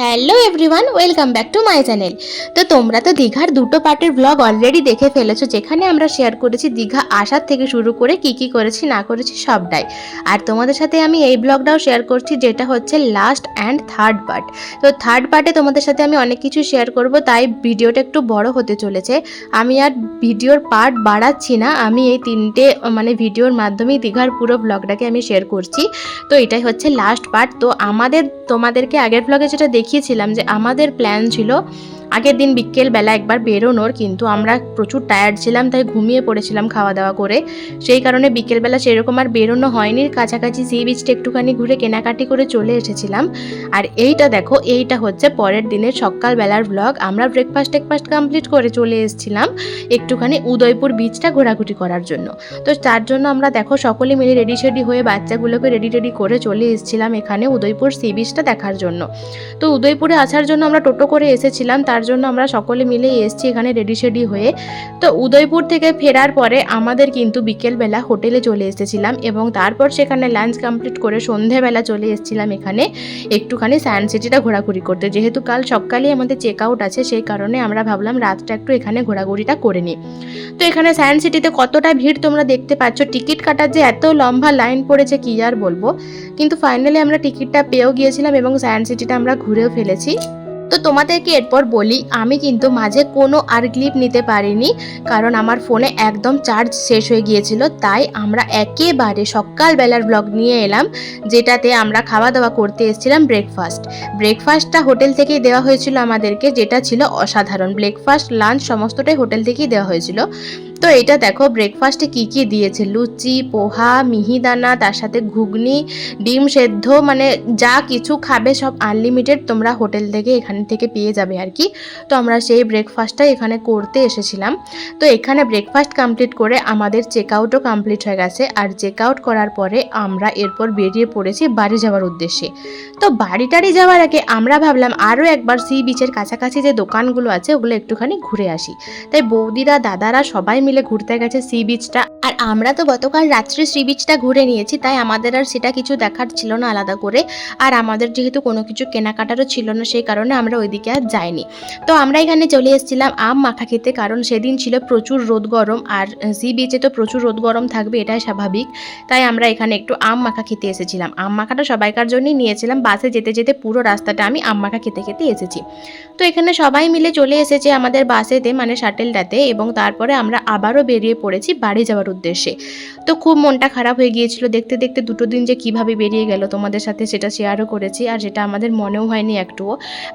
Hello everyone welcome back to my channel তো তোমরা তো দীঘার দুটো পার্টের ব্লগ অলরেডি দেখে ফেলেছো, যেখানে আমরা শেয়ার করেছি দীঘা আসার থেকে শুরু করে কি কি করেছি, না করেছি সবটাই। আর তোমাদের সাথে আমি এই ব্লগটাও শেয়ার করছি, যেটা হচ্ছে লাস্ট অ্যান্ড থার্ড পার্ট তো থার্ড পার্টে তোমাদের সাথে আমি অনেক কিছু শেয়ার করব, তাই ভিডিওটা একটু বড় হতে চলেছে। আমি আর ভিডিওর পার্ট বাড়াচ্ছি না, আমি এই তিনটে মানে ভিডিওর মাধ্যমেই দীঘার পুরো ব্লগটাকে আমি শেয়ার করছি। তো এটাই হচ্ছে লাস্ট পার্ট তো আমাদের, তোমাদেরকে আগের ব্লগে যেটা দেখিয়েছিলাম যে আমাদের প্ল্যান ছিল আগের দিন বিকেলবেলা একবার বেরোনোর, কিন্তু আমরা প্রচুর টায়ার্ড ছিলাম, তাই ঘুমিয়ে পড়েছিলাম খাওয়া দাওয়া করে। সেই কারণে বিকেলবেলা সেরকম আর বেরোনো হয়নি। কাছাকাছি সি বিচটা একটুখানি ঘুরে কেনাকাটি করে চলে এসেছিলাম। আর এইটা দেখো, এইটা হচ্ছে পরের দিনের সকালবেলার ব্লগ আমরা ব্রেকফাস্ট টেকফাস্ট কমপ্লিট করে চলে এসেছিলাম একটুখানি উদয়পুর বিচটা ঘোরাঘুরি করার জন্য। তো তার জন্য আমরা দেখো, সকলে মিলে রেডি শেডি হয়ে বাচ্চাগুলোকে রেডি টেডি করে চলে এসেছিলাম এখানে উদয়পুর সি বিচটা দেখার জন্য। তো উদয়পুরে আসার জন্য আমরা টোটো করে এসেছিলাম। তার জন্য আমরা সকলে মিলে এসেছি এখানে রেডি শেডি হয়ে। তো উদয়পুর থেকে ফেরার পরে আমাদের কিন্তু বিকেলবেলা হোটেলে চলে এসেছিলাম এবং তারপর সেখানে লাঞ্চ কমপ্লিট করে সন্ধেবেলা চলে এসেছিলাম এখানে একটুখানি সায়েন্স সিটিটা ঘোরাঘুরি করতে। যেহেতু কাল সকালেই আমাদের চেক আউট আছে, সেই কারণে আমরা ভাবলাম রাতটা একটু এখানে ঘোরাঘুরিটা করে নিই। তো এখানে সায়েন্স সিটিতে কতটা ভিড় তোমরা দেখতে পাচ্ছ? টিকিট কাটার যে এত লম্বা লাইন পড়েছে কি আর বলব? কিন্তু ফাইনালি আমরা টিকিটটা পেয়েও গিয়েছিলাম এবং সায়েন্স সিটিটা আমরা ঘুরেও ফেলেছি। তো তোমাদেরকে এরপর বলি, আমি কিন্তু মাঝে কোনো আর ক্লিপ নিতে পারিনি, কারণ আমার ফোনে একদম চার্জ শেষ হয়ে গিয়েছিল, তাই আমরা একেবারে সকালবেলার ব্লগ নিয়ে এলাম, যেটাতে আমরা খাওয়া দাওয়া করতে এসেছিলাম ব্রেকফাস্ট ব্রেকফাস্টটা হোটেল থেকেই দেওয়া হয়েছিল আমাদেরকে, যেটা ছিল অসাধারণ। ব্রেকফাস্ট লাঞ্চ সমস্তটাই হোটেল থেকেই দেওয়া হয়েছিল। তো এটা দেখো ব্রেকফাস্টে কি কি দিয়েছে? লুচি, পোহা মিহিদানা তার সাথে ঘুগনি, ডিম সেদ্ধ মানে যা কিছু খাবে সব আনলিমিটেড তোমরা হোটেল থেকে এখান থেকে পেয়ে যাবে আর কি। তো আমরা সেই ব্রেকফাস্টটা এখানে করতে এসেছিলাম। তো এখানে ব্রেকফাস্ট কমপ্লিট করে আমাদের চেক আউটও কমপ্লিট হয়ে গেছে। আর চেক আউট করার পরে আমরা এরপর বেরিয়ে পড়েছি বাড়ি যাওয়ার উদ্দেশ্যে। তো বাড়ি টাড়ি যাওয়ার আগে আমরা ভাবলাম আরও একবার সি বিচের কাছাকাছি যে দোকানগুলো আছে, ওগুলো একটুখানি ঘুরে আসি। তাই বৌদিরা, দাদারা সবাই মিলে ঘুরতে গেছে সি বিচটা আর আমরা তো গতকাল রাত্রে সি বিচটা ঘুরে নিয়েছি, তাই আমাদের আর সেটা কিছু দেখার ছিল না আলাদা করে। আর আমাদের যেহেতু কোনো কিছু কেনাকাটারও ছিল না, সেই কারণে আমরা ওইদিকে আর যাইনি। তো আমরা এখানে চলে এসেছিলাম আম মাখা খেতে, কারণ সেদিন ছিল প্রচুর রোদ গরম, আর সি বিচে তো প্রচুর রোদ গরম থাকবে, এটাই স্বাভাবিক। তাই আমরা এখানে একটু আম মাখা খেতে এসেছিলাম। আম মাখাটা সবাইকার জন্যই নিয়েছিলাম, বাসে যেতে যেতে পুরো রাস্তাটা আমি আম মাখা খেতে খেতে এসেছি। তো এখানে সবাই মিলে চলে এসেছে আমাদের বাসেতে মানে শাটেলটাতে এবং তারপরে আমরা আবারও বেরিয়ে পড়েছি বাড়ি যাওয়ার উদ্দেশ্যে। তো খুব মনটা খারাপ হয়ে গিয়েছিল। দেখতে দেখতে দুটো দিন যে কীভাবে বেরিয়ে গেল তোমাদের সাথে সেটা শেয়ারও করেছি আর সেটা আমাদের মনেও হয়নি একটুও।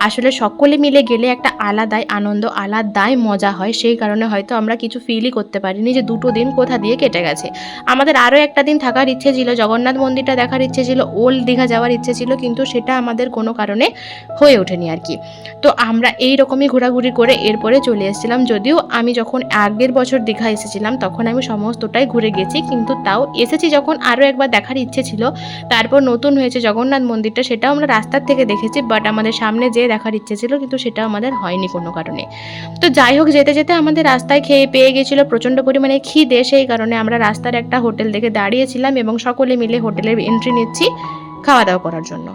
আসলে সকলে মিলে গেলে একটা আলাদাই আনন্দ, আলাদাই মজা হয়। সেই কারণে হয়তো আমরা কিছু ফিলই করতে পারিনি যে দুটো দিন কোথা দিয়ে কেটে গেছে। আমাদের আরও একটা দিন থাকার ইচ্ছে ছিল, জগন্নাথ মন্দিরটা দেখার ইচ্ছে ছিল, ওল্ড দীঘা যাওয়ার ইচ্ছে ছিল, কিন্তু সেটা আমাদের কোনো কারণে হয়ে ওঠেনি আর কি। তো আমরা এই রকমই ঘোরাঘুরি করে এরপরে চলে এসেছিলাম। যদিও আমি যখন আগের বছর দীঘা এসেছিলাম, তখন আমি সমস্তটাই ঘুরে গেছি, কিন্তু তাও এসেছি যখন আরও একবার দেখার ইচ্ছে ছিল। তারপর নতুন হয়েছে জগন্নাথ মন্দিরটা, সেটাও আমরা রাস্তার থেকে দেখেছি বাট আমাদের সামনে যেয়ে দেখার ইচ্ছে ছিল, কিন্তু সেটা আমাদের হয়নি কোনো কারণে। তো যাই হোক, যেতে যেতে আমাদের রাস্তায় খেয়ে পেয়ে গেছিল প্রচণ্ড পরিমাণে খিদে, সেই কারণে আমরা রাস্তার একটা হোটেল দেখে দাঁড়িয়েছিলাম এবং সকলে মিলে হোটেলের এন্ট্রি নিচ্ছি খাওয়া দাওয়া করার জন্য।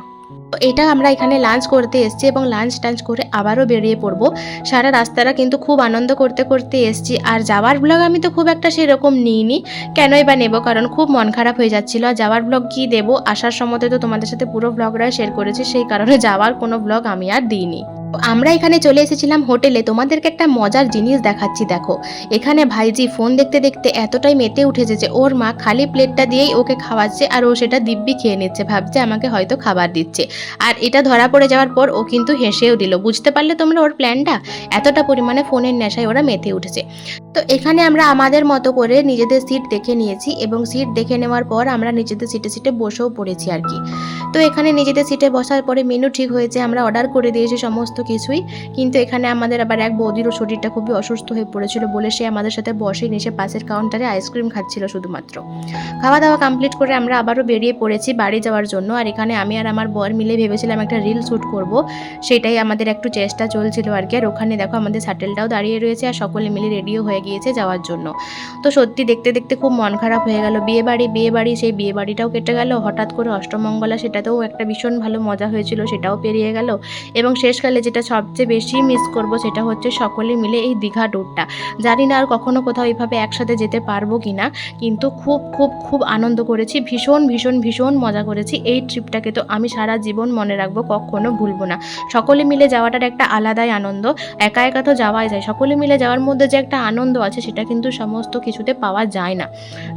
তো এটা আমরা এখানে লাঞ্চ করতে এসেছি এবং লাঞ্চ টাঞ্চ করে আবারও বেরিয়ে পড়ব। সারা রাস্তাটা কিন্তু খুব আনন্দ করতে করতে এসেছি। আর যাওয়ার ব্লগ আমি তো খুব একটা সেরকম নিইনি। কেনই বা নেব? কারণ খুব মন খারাপ হয়ে যাচ্ছিল। আর যাওয়ার ব্লগ কি দেবো? আসার সময় তো তোমাদের সাথে পুরো ব্লগটা শেয়ার করেছি। সেই কারণে যাওয়ার কোনো ব্লগ আমি আর দিইনি। আমরা এখানে চলে এসেছিলাম হোটেলে। তোমাদেরকে একটা মজার জিনিস দেখাচ্ছি, দেখো। এখানে ভাইজি ফোন দেখতে দেখতে এতটাই মেতে উঠেছে যে ওর মা খালি প্লেটটা দিয়েই ওকে খাওয়াচ্ছে আর ও সেটা দিব্যি খেয়ে নিচ্ছে, ভাবছে আমাকে হয়তো খাবার দিচ্ছে। আর এটা ধরা পড়ে যাওয়ার পর ও কিন্তু হেসেও দিল। বুঝতে পারলে তোমরা ওর প্ল্যানটা এতটা পরিমাণে ফোনের নেশায় ওরা মেতে উঠেছে। তো এখানে আমরা আমাদের মতো করে নিজেদের সিট দেখে নিয়েছি এবং সিট দেখে নেওয়ার পর আমরা নিজেদের সিটে সিটে বসেও পড়েছি আর কি। তো এখানে নিজেদের সিটে বসার পরে মেনু ঠিক হয়েছে, আমরা অর্ডার করে দিয়েছি সমস্ত কিছুই, কিন্তু এখানে আমাদের আবার এক বৌদিরও শরীরটা খুবই অসুস্থ হয়ে পড়েছিল বলে সে আমাদের সাথে বসে নিচে পাশের কাউন্টারে আইসক্রিম খাচ্ছিল শুধুমাত্র। খাওয়া দাওয়া কমপ্লিট করে আমরা আবারও বেরিয়ে পড়েছি বাড়ি যাওয়ার জন্য, আর এখানে আমি আর আমার বর মিলে ভেবেছিলাম একটা রিল শ্যুট করব, সেটাই আমাদের একটু চেষ্টা চলছিল আর কি, আর ওখানে দেখো আমাদের শাটেলটাও দাঁড়িয়ে রয়েছে আর সকলে মিলে রেডিও হয়ে গিয়েছে যাওয়ার জন্য। তো সত্যি দেখতে দেখতে খুব মন খারাপ হয়ে গেল। বিয়ে বাড়ি বিয়ে বাড়ি, সেই বিয়ে বাড়িটাও কেটে গেল। হঠাৎ করে অষ্টমঙ্গলা সেটাতেও একটা ভীষণ ভালো মজা হয়েছিল, সেটাও পেরিয়ে গেল। এবং শেষকালে যেটা সবচেয়ে বেশি মিস করব সেটা হচ্ছে সকলে মিলে এই দীঘা ট্যুরটা জানি না আর কখনো কোথাও এইভাবে একসাথে যেতে পারব কি না কিন্তু খুব খুব খুব আনন্দ করেছি, ভীষণ ভীষণ ভীষণ মজা করেছি। এই ট্রিপটাকে তো আমি সারা জীবন মনে রাখব, কখনো ভুলবো না। সকলে মিলে যাওয়াটার একটা আলাদাই আনন্দ। একা একা তো যাওয়াই যায়। সকলে মিলে যাওয়ার মধ্যে যে একটা আনন্দ আছে, সেটা কিন্তু সমস্ত কিছুতে পাওয়া যায় না।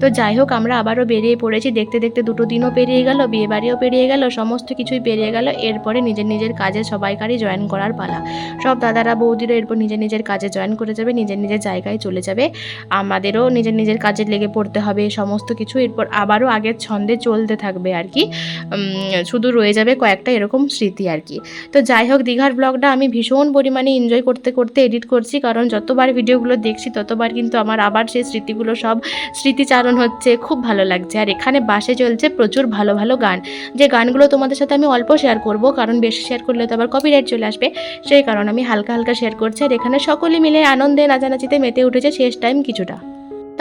তো যাই হোক, আমরা আবারও বেরিয়ে পড়েছি, দেখতে দেখতে দুটো দিনও পেরিয়ে গেল, বিয়েবাড়িও পেরিয়ে গেল, সমস্ত কিছুই পেরিয়ে গেল, এরপরে নিজের নিজের কাজে সবাইকারই জয়েন করার পালা। সব দাদারা বৌদিরা এরপর নিজের নিজের কাজে জয়েন করে যাবে, নিজের নিজের জায়গায় চলে যাবে। আমাদেরও নিজের নিজের কাজে লেগে পড়তে হবে, সমস্ত কিছু। এরপর আবারও আগের ছন্দে চলতে থাকবে আর কি। শুধু রয়ে যাবে কয়েকটা এরকম স্মৃতি আর কি। তো যাই হোক, দীঘার ব্লগটা আমি ভীষণ পরিমাণে এনজয় করতে করতে এডিট করছি, কারণ যতবার ভিডিওগুলো দেখছি ততবার কিন্তু আমার আবার সেই স্মৃতিগুলো সব স্মৃতিচারণ হচ্ছে, খুব ভালো লাগছে। আর এখানে বাসে চলছে প্রচুর ভালো ভালো গান। যে গানগুলো তোমাদের সাথে আমি অল্প শেয়ার করব, কারণ বেশি শেয়ার করলে তো আবার কপিরাইট চলে আসবে, সেই কারণে আমি হালকা হালকা শেয়ার করছি। আর এখানে সকলে মিলে আনন্দে নাচানাচিতে মেতে উঠেছে শেষ টাইম কিছুটা।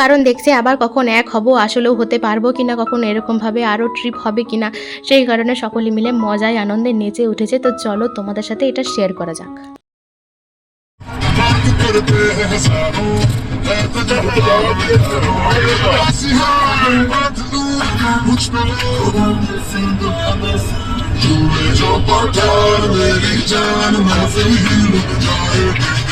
কারণ দেখছে আবার কখন এক হব, আসলেও হতে পারব কিনা, কখন এরকমভাবে আরও ট্রিপ হবে কিনা, সেই কারণে সকলে মিলে মজায় আনন্দে নেচে উঠেছে। তো চলো তোমাদের সাথে এটা শেয়ার করা যাক। करते हैं हजारों मैं तो जब ऐसी हार बात दूं मुझ पे लोगों के सिंध जुए जो पठार मेरी जान महफिल ही लुट जाए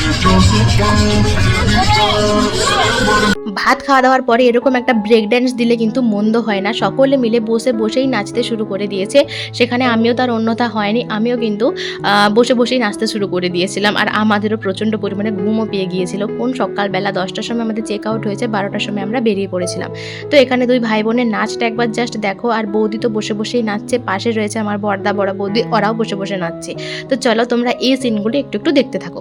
ভাত খাওয়া দাওয়ার পরে এরকম একটা ব্রেক ড্যান্স দিলে কিন্তু মন্দ হয় না। সকলে মিলে বসে বসেই নাচতে শুরু করে দিয়েছে। সেখানে আমিও তার অন্যতা হয়নি, আমিও কিন্তু বসে বসেই নাচতে শুরু করে দিয়েছিলাম। আর আমাদেরও প্রচণ্ড পরিমাণে ঘুমও পেয়ে গিয়েছিল। কোন সকালবেলা দশটার সময় আমাদের চেক আউট হয়েছে, বারোটার সময় আমরা বেরিয়ে পড়েছিলাম। তো এখানে দুই ভাই বোনের নাচটা একবার জাস্ট দেখো। আর বৌদি তো বসে বসেই নাচছে। পাশে রয়েছে আমার বর্দা বড়া বৌদি, ওরাও বসে বসে নাচছে। তো চলো তোমরা এই সিনগুলি একটু একটু দেখতে থাকো।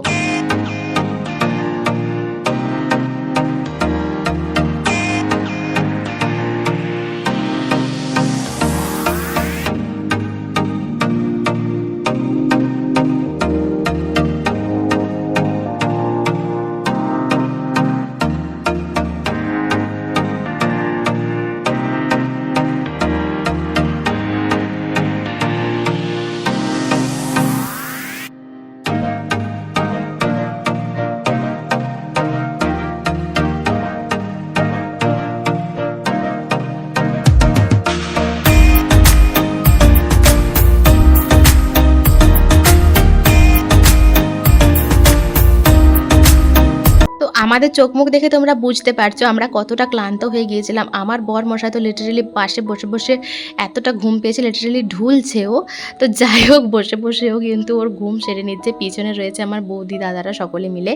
আমাদের চোখ মুখ দেখে তোমরা বুঝতে পারছ, আমরা কতটা ক্লান্ত হয়ে গিয়েছিলাম। আমার বর মশাই তো লিটারেলি পাশে বসে বসে এতটা ঘুম পেয়েছে লিটারেলি ঢুলছেও। তো যাই হোক, বসে বসেও কিন্তু ওর ঘুম সেরে নিচ্ছে। পিছনে রয়েছে আমার বৌদি, দাদারা সকলে মিলে।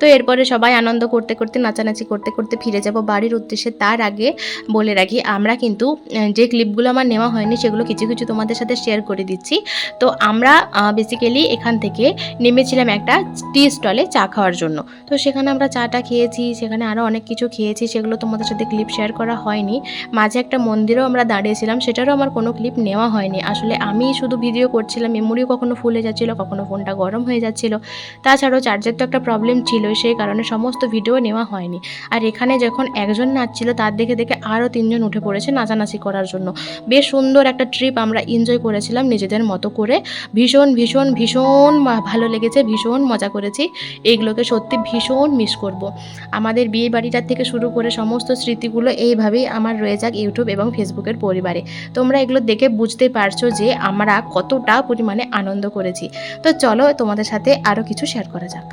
তো এরপরে সবাই আনন্দ করতে করতে, নাচানাচি করতে করতে ফিরে যাব বাড়ির উদ্দেশ্যে। তার আগে বলে রাখি, আমরা কিন্তু যে ক্লিপগুলো আমার নেওয়া হয়নি, সেগুলো কিছু কিছু তোমাদের সাথে শেয়ার করে দিচ্ছি। তো আমরা বেসিক্যালি এখান থেকে নেমেছিলাম একটা টি স্টলে চা খাওয়ার জন্য। তো সেখানে আমরা চাটা খেয়েছি, সেখানে আরও অনেক কিছু খেয়েছি, সেগুলো তোমাদের সাথে ক্লিপ শেয়ার করা হয়নি। মাঝে একটা মন্দিরেও আমরা দাঁড়িয়েছিলাম, সেটারও আমার কোনো ক্লিপ নেওয়া হয়নি। আসলে আমি শুধু ভিডিও করছিলাম মেমোরিও কখনো ফুলে যাচ্ছিল, কখনো ফোনটা গরম হয়ে যাচ্ছিল। তাছাড়াও চার্জের তো একটা প্রবলেম ছিল, সেই কারণে সমস্ত ভিডিও নেওয়া হয়নি। আর এখানে যখন একজন নাচছিল, তার দেখে দেখে আরও তিনজন উঠে পড়েছে নাচানাচি করার জন্য। বেশ সুন্দর একটা ট্রিপ আমরা এনজয় করেছিলাম নিজেদের মতো করে। ভীষণ ভীষণ ভীষণ ভালো লেগেছে, ভীষণ মজা করেছি। এইগুলোকে সত্যি ভীষণ মিস করব। আমাদের বিয়ে বাড়িটার থেকে শুরু করে সমস্ত স্মৃতিগুলো এইভাবেই আমার রয়ে যাক ইউটিউব এবং ফেসবুকের পরিবারে। তোমরা এগুলো দেখে বুঝতে পারছ যে আমরা কতটা পরিমাণে আনন্দ করেছি। তো চলো তোমাদের সাথে আরও কিছু শেয়ার করা যাক।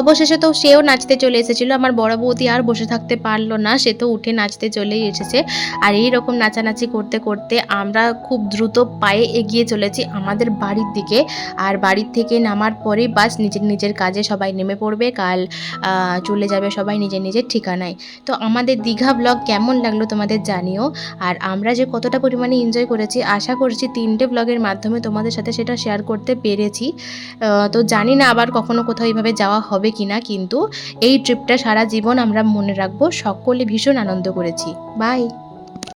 অবশেষে তো সেও নাচতে চলে এসেছিল। আমার বড় বৌদি আর বসে থাকতে পারল না। সে তো উঠে নাচতে চলেই এসেছে। আর এই রকম নাচানাচি করতে করতে আমরা খুব দ্রুত পায়ে এগিয়ে চলেছি আমাদের বাড়ির দিকে। আর বাড়ির থেকে নামার পরে বাস নিজের নিজের কাজে সবাই নেমে পড়বে। কাল চলে যাবে সবাই নিজের নিজের ঠিকানায়। তো আমাদের দীঘা ব্লগ কেমন লাগল তোমাদের জানিও। আর আমরা যে কতটা পরিমাণে এনজয় করেছি, আশা করছি তিনটে ব্লগের মাধ্যমে তোমাদের সাথে সেটা শেয়ার করতে পেরেছি। তো জানি না আবার কখনো কোথাও এইভাবে যাওয়া হবে কি না কিন্তু এই ট্রিপটা সারা জীবন আমরা মনে রাখব, সকলে ভীষণ আনন্দ করেছি। বাই